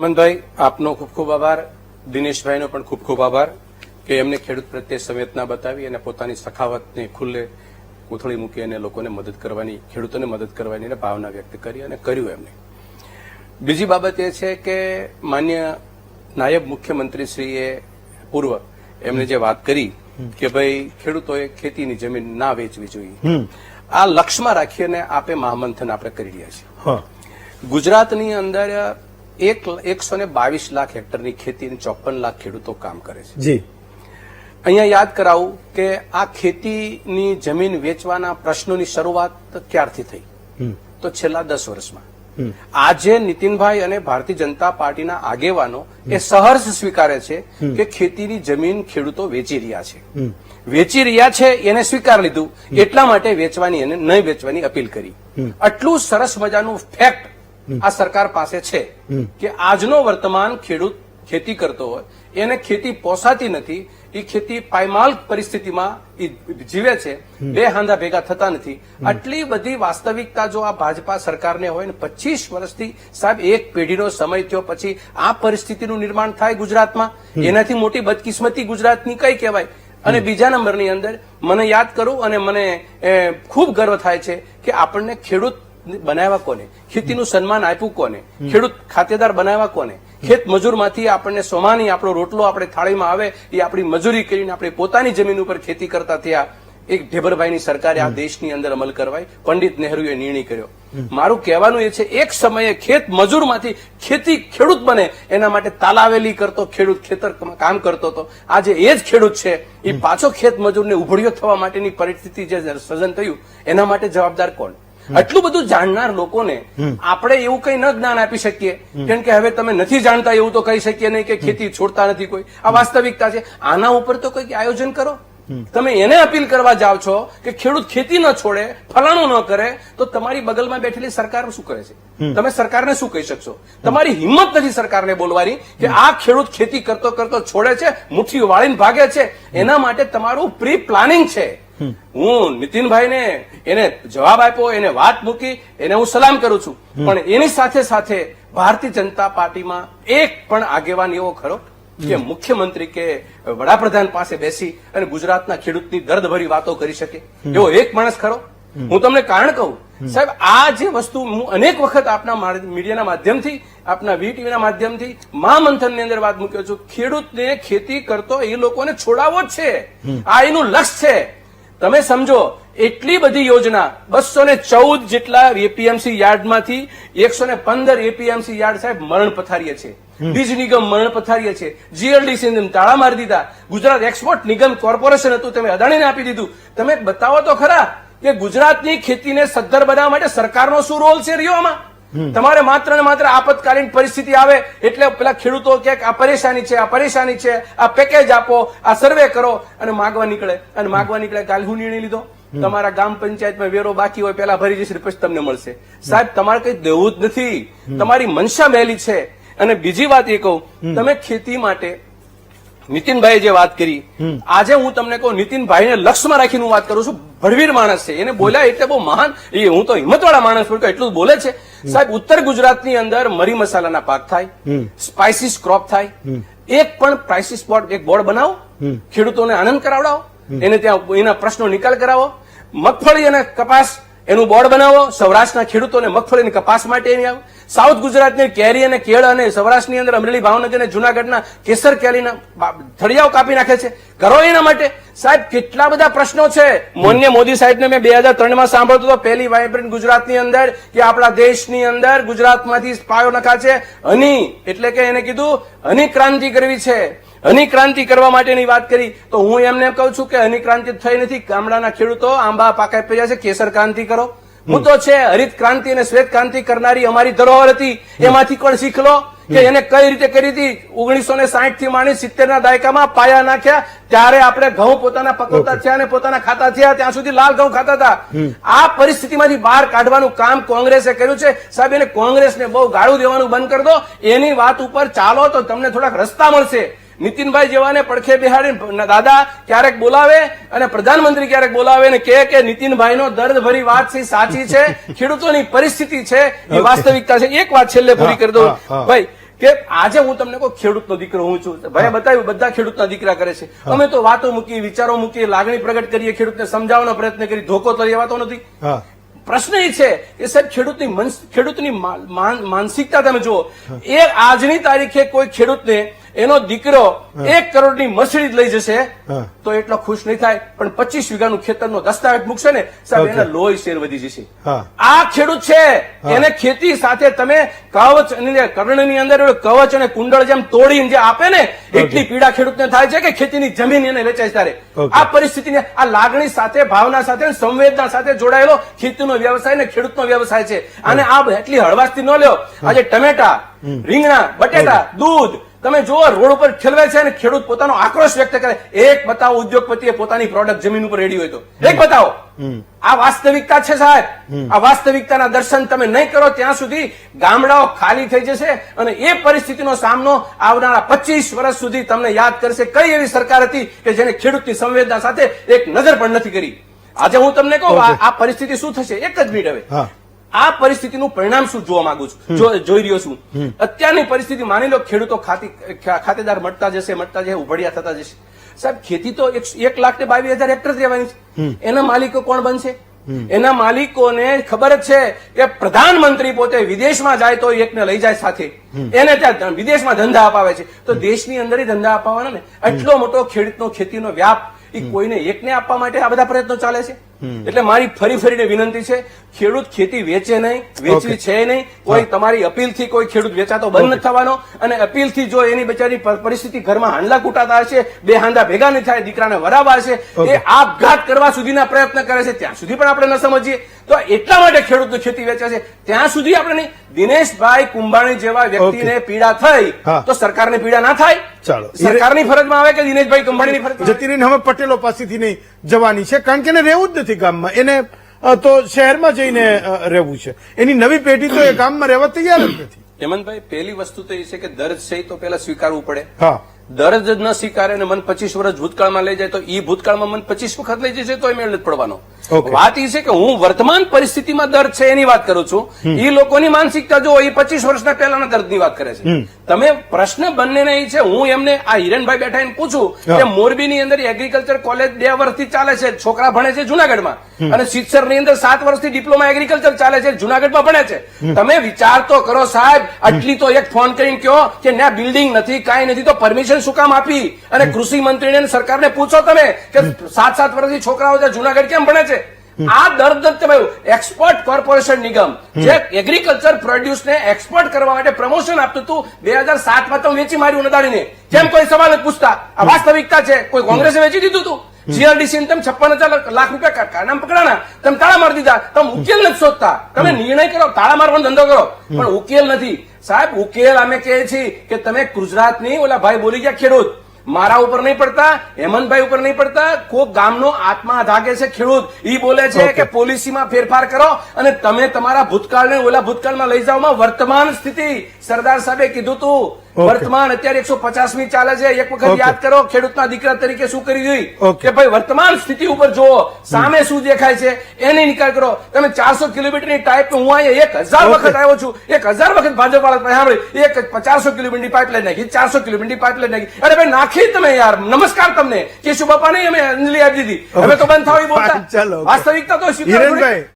મનભાઈ આપનો ખૂબ ખૂબ આભાર. દિનેશભાઈનો પણ ખૂબ ખૂબ આભાર કે એમને ખેડૂત પ્રત્યે સંવેદના બતાવી અને પોતાની સખાવતને ખુલ્લે કોથળી મૂકી અને લોકોને મદદ કરવાની ખેડૂતોને મદદ કરવાની ભાવના વ્યક્ત કરી અને કર્યું એમને. બીજી બાબત એ છે કે માન્ય નાયબ મુખ્યમંત્રીશ્રીએ પૂર્વ એમને જે વાત કરી કે ભાઈ ખેડૂતોએ ખેતીની જમીન ના વેચવી જોઈએ. આ લક્ષ્યમાં રાખીને આપે મહામંથન આપણે કરી રહ્યા છીએ. ગુજરાતની અંદર એક એકસો ને બાવીસ લાખ હેક્ટરની ખેતી અને ચોપન લાખ ખેડૂતો કામ કરે છે. જી. અહીંયા યાદ કરાવું કે આ ખેતીની જમીન વેચવાના પ્રશ્નોની શરૂઆત ક્યારથી થઈ? તો છેલ્લા દસ વર્ષમાં. આજે નીતિનભાઈ અને ભારતીય જનતા પાર્ટીના આગેવાનો એ સહર્ષ સ્વીકારે છે કે ખેતીની જમીન ખેડૂતો વેચી રહ્યા છે. વેચી રહ્યા છે એને સ્વીકાર લીધું. એટલા માટે વેચવાની અને નહીં વેચવાની અપીલ કરી. આટલું સરસ મજાનું ફેક્ટ આ સરકાર પાસે છે કે આજનો વર્તમાન ખેડૂત ખેતી કરતો હોય એને ખેતી પોસાતી નથી એ ખેતી પાયમાલ પરિસ્થિતિમાં જીવે છે બે હાંધા ભેગા થતા નથી. આટલી બધી વાસ્તવિકતા જો આ ભાજપા સરકારને હોય ને પચીસ વર્ષથી સાહેબ એક પેઢીનો સમય થયો પછી આ પરિસ્થિતિનું નિર્માણ થાય ગુજરાતમાં એનાથી મોટી બદકિસ્મતી ગુજરાતની કઈ કહેવાય? અને બીજા નંબરની અંદર મને યાદ કરું અને મને ખૂબ ગર્વ થાય છે કે આપણને ખેડૂત બનાવ્યા કોને? ખેતીનું સન્માન આપ્યું કોને? ખેડૂત ખાતેદાર બનાવ્યા કોને? ખેત મજૂરમાંથી આપણને સોમાની આપણો રોટલો આપણે થાળીમાં આવે એ આપણી મજૂરી કરીને આપણે પોતાની જમીન ઉપર ખેતી કરતા થયા. એક ઢેબરભાઈની સરકારે આ દેશની અંદર અમલ કરવાય પંડિત નહેરુએ નિર્ણય કર્યો. મારું કહેવાનું એ છે એક સમયે ખેત મજૂરમાંથી ખેતી ખેડૂત બને એના માટે તાલાવેલી કરતો ખેડૂત ખેતર કામ કરતો હતો. આજે એ જ ખેડૂત છે. એ પાછો ખેત મજૂરને ઉભળ્યો થવા માટેની પરિસ્થિતિ જે સર્જન થયું એના માટે જવાબદાર કોણ? આટલું બધું જાણનાર લોકોને આપણે એવું કઈ ન જ્ઞાન આપી શકીએ. કેમ કે હવે તમે નથી જાણતા એવું તો કહી શકીએ નહીં કે ખેતી છોડતા નથી કોઈ. આ વાસ્તવિકતા છે. આના ઉપર તો કંઈક આયોજન કરો. તમે એને અપીલ કરવા જાઓ છો કે ખેડૂત ખેતી ન છોડે ફલાણું ન કરે તો તમારી બગલમાં બેઠેલી સરકાર શું કરે છે? તમે સરકારને શું કહી શકશો? તમારી હિંમત નથી સરકારને બોલવાની કે આ ખેડૂત ખેતી કરતો કરતો છોડે છે મુઠ્ઠી વાળીને ભાગે છે. એના માટે તમારું પ્રી પ્લાનિંગ છે. હું નીતિનભાઈને એને જવાબ આપ્યો એને વાત મૂકી એને હું સલામ કરું છું. પણ એની સાથે સાથે ભારતીય જનતા પાર્ટીમાં એક પણ આગેવાન એવો ખરો કે મુખ્યમંત્રી કે વડાપ્રધાન પાસે બેસી અને ગુજરાતના ખેડૂતની દર્દભરી વાતો કરી શકે. એવો એક માણસ ખરો. હું તમને કારણ કહું. સાહેબ આ જે વસ્તુ હું અનેક વખત આપના મીડિયાના માધ્યમથી આપના વી ટીવીના માધ્યમથી મહામંથનની અંદર વાત મૂક્યો છું. ખેડૂતને ખેતી કરતો એ લોકોને છોડાવવો જ છે. આ એનું લક્ષ્ય છે. તમે સમજો એટલી બધી યોજના બસો ને ચૌદ જેટલા એપીએમસી યાર્ડમાંથી એકસો ને પંદર એપીએમસી યાર્ડ સાહેબ મરણ પથારીએ છે. બીજ નિગમ મરણ પથારીએ છે. જીએલડીસી તાળા મારી દીધા ગુજરાત એક્સપોર્ટ નિગમ કોર્પોરેશન હતું તમે અદાણીને આપી દીધું. તમે બતાવો તો ખરા કે ગુજરાતની ખેતીને સદ્ધર બનાવવા માટે સરકારનો શું રોલ છે રહ્યો આમાં? તમારે માત્ર ને માત્ર આપતકાલીન પરિસ્થિતિ આવે એટલે પેલા ખેડૂતો કે આ પરેશાની છે આ પરેશાની છે આ પેકેજ આપો આ સર્વે કરો અને માગવા નીકળે. અને માગવા નીકળે કાલ હું નિર્ણય લીધો. તમારા ગામ પંચાયતમાં વેરો બાકી હોય પેલા ભરી જશે પછી તમને મળશે. સાહેબ તમારે કઈ દેવું જ નથી. તમારી મનસા મેલી છે. અને બીજી વાત એ કહું તમે ખેતી માટે નીતિનભાઈએ જે વાત કરી આજે હું તમને કહું નીતિનભાઈને લક્ષમાં રાખીને હું વાત કરું છું ભડવીર માણસ છે. એને બોલ્યા એટલે બહુ મહાન એ હું તો હિંમતવાળા માણસ છું એટલું બોલે છે. સાહેબ ઉત્તર ગુજરાતની અંદર મરી મસાલાના પાક થાય સ્પાઇસીસ ક્રોપ થાય. એક પણ પ્રાઇસીસ બોર્ડ એક બોર્ડ બનાવો ખેડૂતોને આનંદ કરાવડાવો એને ત્યાં એના પ્રશ્નો નિકાલ કરાવો. મગફળી અને કપાસ એનું બોર્ડ બનાવો, સૌરાષ્ટ્રના ખેડૂતોને મગફળી અને કપાસ માટે આવો સાઉથ ગુજરાતની કેરી અને કેળ અને સૌરાષ્ટ્રની અંદર અમરેલી, ભાવનગર અને જુનાગઢના કેસર કેરીના થળિયાઓ કાપી નાખે છે. કરો એના માટે. સાહેબ, કેટલા બધા પ્રશ્નો છે. માન્ય મોદી સાહેબને મેં બે હજાર ત્રણમાં સાંભળતો હતો. પહેલી વાઇબ્રન્ટ ગુજરાતની અંદર કે આપણા દેશની અંદર ગુજરાતમાંથી પાયો નખા છે હની એટલે કે એને કીધું હની ક્રાંતિ કરવી છે. હની ક્રાંતિ કરવા માટેની વાત કરી તો હું એમને કહું છું કે હનિક્રાંતિ થઈ નથી. ગામડાના ખેડૂતો આંબા પાકા પડ્યા છે કેસર ક્રાંતિ કરો. મુદ્દો છે હરિત ક્રાંતિ અને શ્વેત ક્રાંતિ કરનારી અમારી ધરોહર હતી. એમાંથી પણ શીખ લો કે એને કઈ રીતે કરી હતી? ઓગણીસો ને સાઠથી માંડી સિત્તેર ના દાયકામાં પાયા નાખ્યા. ત્યારે આપણે ઘઉં પોતાના પકવતા થયા અને પોતાના ખાતા થયા. ત્યાં સુધી લાલ ઘઉં ખાતા હતા. આ પરિસ્થિતિમાંથી બહાર કાઢવાનું કામ કોંગ્રેસે કર્યું છે. સાહેબ એને કોંગ્રેસને બહુ ગાળું દેવાનું બંધ કરી દો. એની વાત ઉપર ચાલો તો તમને થોડાક રસ્તા મળશે. નીતિનભાઈ જેવાને પડખે બિહાડી દાદા ક્યારેક બોલાવે અને પ્રધાનમંત્રી ક્યારેક બોલાવે અને કહે કે નીતિનભાઈનો દર્દ ભરી વાત છે સાચી છે ખેડૂતોની પરિસ્થિતિ છે એ વાસ્તવિકતા છે. એક વાત છેલ્લે પૂરી કરી દઉં. ભાઈ કે આજે હું તમને કોઈ ખેડૂતનો દીકરો હું છું. ભાઈ બતાવ્યું બધા ખેડૂતના દીકરા કરે છે. અમે તો વાતો મૂકી વિચારો મૂકીએ લાગણી પ્રગટ કરીએ ખેડૂતને સમજાવવાનો પ્રયત્ન કરી ધોકો તો લેવાતો નથી. પ્રશ્ન એ છે કે સાહેબ ખેડૂતની ખેડૂતની માનસિકતા તમે જુઓ. એ આજની તારીખે કોઈ ખેડૂતને એનો દીકરો એક કરોડની મસળી લઈ જશે તો એટલો ખુશ નહીં થાય. પણ પચીસ વીઘાનું ખેતરનો દસ્તાવેજ મૂકશે ને સાહેબ. એના લોહી શેર વધી જશે. આ ખેડૂત છે. એને ખેતી સાથે તમે કવચ અને કર્ણની અંદર કવચ અને કુંડળ જેમ તોડીને જે આપે ને એટલી પીડા ખેડૂતને થાય છે કે ખેતીની જમીન એને વેચાય ત્યારે. આ પરિસ્થિતિને આ લાગણી સાથે ભાવના સાથે સંવેદના સાથે જોડાયેલો ખેતીનો વ્યવસાય ને ખેડૂતનો વ્યવસાય છે. અને આ એટલી હળવાશથી ન લ્યો. આજે ટમેટા રીંગણા બટેટા દૂધ તમે જુઓ રોડ ઉપર ખેલવે છે અને ખેડૂત પોતાનો આક્રોશ વ્યક્ત કરે. એક બતાવો ઉદ્યોગપતિએ પોતાની પ્રોડક્ટ જમીન ઉપર રેડી હોય તો. એક બતાવો. આ વાસ્તવિકતા છે સાહેબ. આ વાસ્તવિકતાના દર્શન તમે નહીં કરો ત્યાં સુધી ગામડાઓ ખાલી થઈ જશે અને એ પરિસ્થિતિનો સામનો આવનારા પચીસ વર્ષ સુધી તમને યાદ કરશે કઈ એવી સરકાર હતી કે જેને ખેડૂતની સંવેદના સાથે એક નજર પણ નથી કરી. આજે હું તમને કહું આ પરિસ્થિતિ શું થશે? એક જ મિનિટ હવે. આ પરિસ્થિતિનું પરિણામ શું જોવા માંગુ છું? જો- જોઈ રહ્યો છું. અત્યારની પરિસ્થિતિ માની લો ખેડૂતો ખાતેદાર મળતા જશે મળતા જશે ઉભડિયા થતા જશે. સાહેબ ખેતી તો એક- લાખ ને બાવીસ હજાર હેક્ટર રહેવાની છે. એના માલિકો કોણ બનશે? એના માલિકોને ખબર જ છે કે પ્રધાનમંત્રી પોતે વિદેશમાં જાય તો એકને લઈ જાય સાથે. એને ત્યાં વિદેશમાં ધંધા અપાવે છે. તો દેશની અંદર ધંધા અપાવવાના ને? એટલો મોટો ખેડૂતનો ખેતીનો વ્યાપ એ કોઈને એકને આપવા માટે આ બધા પ્રયત્નો ચાલે છે? એટલે મારી ફરી ફરીને વિનંતી છે ખેડૂત ખેતી વેચે નહીં વેચવી છે નહીં કોઈ તમારી અપીલથી કોઈ ખેડૂત વેચાતો બંધ નથી થવાનો અને અપીલથી જો એની બચારી પરિસ્થિતિ ઘરમાં હાંડલા કૂટાતા હશે બે હાંડા ભેગા નહીં થાય દીકરાને વરાવા હશે એ આપઘાત કરવા સુધીના પ્રયત્ન કરે છે ત્યાં સુધી પણ આપણે ન સમજીએ. તો એટલા માટે ખેડૂત ખેતી વેચે છે ત્યાં સુધી આપણે નહીં. દિનેશભાઈ કુંભાણી જેવા વ્યક્તિને પીડા થઈ. તો સરકારને પીડા ના થાય? ચાલો. સરકારની ફરજમાં આવે કે દિનેશભાઈ કુંભાણીની ફરજ આવે? જતી રહીને હવે પટેલો પાસેથી નહીં જવાની છે કારણ કે એને રહેવું જ નથી ગામમાં. એને તો શહેરમાં જઈને રહેવું છે. એની નવી પેઢી તો એ ગામમાં રહેવા તૈયાર જ નથી. હેમંતભાઈ પહેલી વસ્તુ તો એ છે કે દર્દ છે તો પેલા સ્વીકારવું પડે. હા. દર્દ જ ન સ્વીકારે અને મન પચીસ વર્ષ ભૂતકાળમાં લઈ જાય તો એ ભૂતકાળમાં મન પચીસ વખત લઈ જશે તો મેળ પડવાનો. વાત એ છે કે હું વર્તમાન પરિસ્થિતિમાં દર્દ છે એની વાત કરું છું. એ લોકોની માનસિકતા જો એ પચીસ વર્ષના પહેલાના દર્દની વાત કરે છે. તમે પ્રશ્ન બંનેને એ છે હું એમને આ હિરણભાઈ બેઠા એને પૂછું કે મોરબીની અંદર એગ્રીકલ્ચર કોલેજ બે વર્ષથી ચાલે છે છોકરા ભણે છે જુનાગઢમાં. અને શિક્ષરની અંદર સાત વર્ષથી ડિપ્લોમા એગ્રીકલ્ચર ચાલે છે જુનાગઢમાં ભણે છે. તમે વિચાર તો કરો સાહેબ આટલી તો એક ફોન કરીને કહો કે ના બિલ્ડિંગ નથી કાંઈ નથી તો પરમિશન શું કામ આપી? અને કૃષિ મંત્રીને સરકારને પૂછો તમે કે સાત સાત વર્ષથી છોકરાઓ જુનાગઢ કેમ ભણે છે? આ દર્દ તમે એક્સપોર્ટ કોર્પોરેશન નિગમ જે એગ્રીકલ્ચર પ્રોડ્યુસ ને એક્સપોર્ટ કરવા માટે પ્રમોશન આપતું હતું બે હજાર સાતમાં તો વેચી માર્યું નદાડીને જેમ કોઈ સવાલ પૂછતા. આ વાસ્તવિકતા છે. કોઈ કોંગ્રેસે વેચી દીધું હતું જીઆરડીસી તમે છપ્પન હજાર લાખ રૂપિયા કારનામ પકડાના તમે તાળા મારી દીધા. તમે ઉકેલ નથી શોધતા. તમે નિર્ણય કરો તાળા મારવાનો ધંધો કરો. પણ ઉકેલ નથી. સાહેબ ઉકેલ અમે કહે છીએ કે તમે ગુજરાતની ઓલા ભાઈ બોલી ગયા ખેડૂત. મારા ઉપર નહીં પડતા હેમંતભાઈ ઉપર નહીં પડતા કોક ગામનો આત્મા ધાગે છે ખેડૂત ઈ બોલે છે. કે પોલિસીમાં ફેરફાર કરો અને તમે તમારા ભૂતકાળને ઓલા ભૂતકાળમાં લઈ જાઓમાં વર્તમાન સ્થિતિ સરદાર સાહેબે કીધું તું. વર્તમાન અત્યારે એકસો પચાસમી ચાલે છે. એક વખત યાદ કરો ખેડૂતના દીકરા તરીકે શું કરી જોઈ? કે ભાઈ વર્તમાન સ્થિતિ ઉપર જુઓ સામે શું દેખાય છે એને નિકાલ કરો. તમે ચારસો કિલોમીટરની ટાઈપ હું અહીંયા એક હજાર વખત આવ્યો છું. એક હજાર વખત ભાજપ વાળા સાંભળી એક કિલોમીટર કિલોમીટરની પાઇપલાઇન નાખી ચારસો કિલોમીટરની પાઇપલાઇન નાખી. અરે ભાઈ નાખી તમે યાર. નમસ્કાર તમને. કેશુ બાપાને અમે અંજલિ આપી દીધી. હવે તો બંધ થવી બોલતા. ચાલો, વાસ્તવિકતા તો સ્વીકાર.